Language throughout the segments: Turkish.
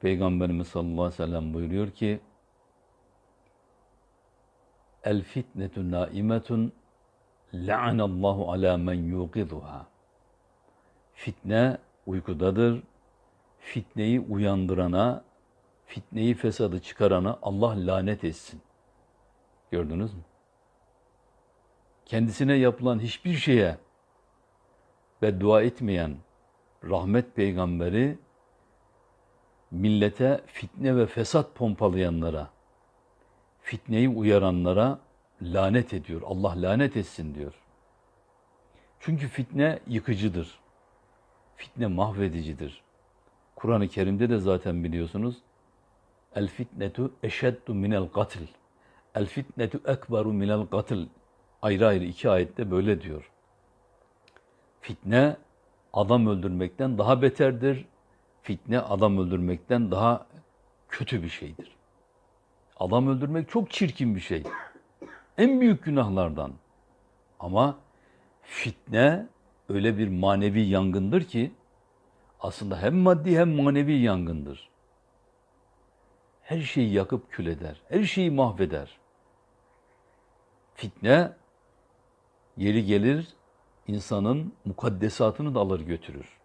Peygamberimiz sallallahu aleyhi ve sellem buyuruyor ki El fitnetu naimetun la'anallahu ala men yuqiduha. Fitne uykudadır. Fitneyi uyandırana, fitneyi fesadı çıkarana Allah lanet etsin. Gördünüz mü? Kendisine yapılan hiçbir şeye beddua etmeyen rahmet peygamberi millete fitne ve fesat pompalayanlara, fitneyi uyaranlara lanet ediyor. Allah lanet etsin diyor. Çünkü fitne yıkıcıdır. Fitne mahvedicidir. Kur'an-ı Kerim'de de zaten biliyorsunuz El fitnetu eşeddu minel katil. El fitnetu ekberu minel katil. Ayrı ayrı iki ayette böyle diyor. Fitne adam öldürmekten daha beterdir. Fitne adam öldürmekten daha kötü bir şeydir. Adam öldürmek çok çirkin bir şey. En büyük günahlardan. Ama fitne öyle bir manevi yangındır ki aslında hem maddi hem manevi yangındır. Her şeyi yakıp kül eder. Her şeyi mahveder. Fitne yeri gelir insanın mukaddesatını da alır götürür.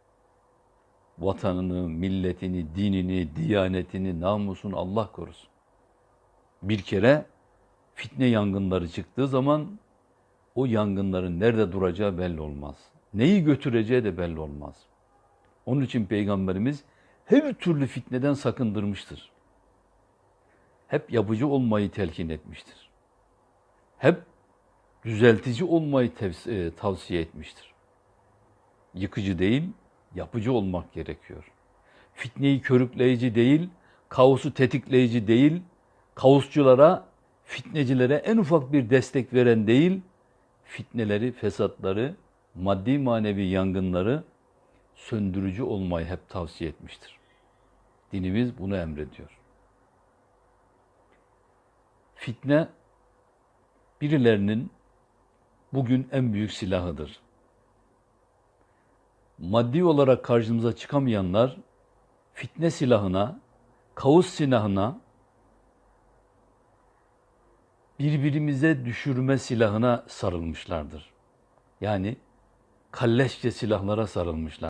Vatanını, milletini, dinini, diyanetini, namusunu Allah korusun. Bir kere fitne yangınları çıktığı zaman o yangınların nerede duracağı belli olmaz. Neyi götüreceği de belli olmaz. Onun için Peygamberimiz her türlü fitneden sakındırmıştır. Hep yapıcı olmayı telkin etmiştir. Hep düzeltici olmayı e, tavsiye etmiştir. Yıkıcı değil, yapıcı olmak gerekiyor. Fitneyi körükleyici değil, kaosu tetikleyici değil, kaosçulara, fitnecilere en ufak bir destek veren değil, fitneleri, fesatları, maddi manevi yangınları söndürücü olmayı hep tavsiye etmiştir. Dinimiz bunu emrediyor. Fitne birilerinin bugün en büyük silahıdır. Maddi olarak karşımıza çıkamayanlar fitne silahına, kaos silahına, birbirimize düşürme silahına sarılmışlardır. Yani kalleşçe silahlara sarılmışlar.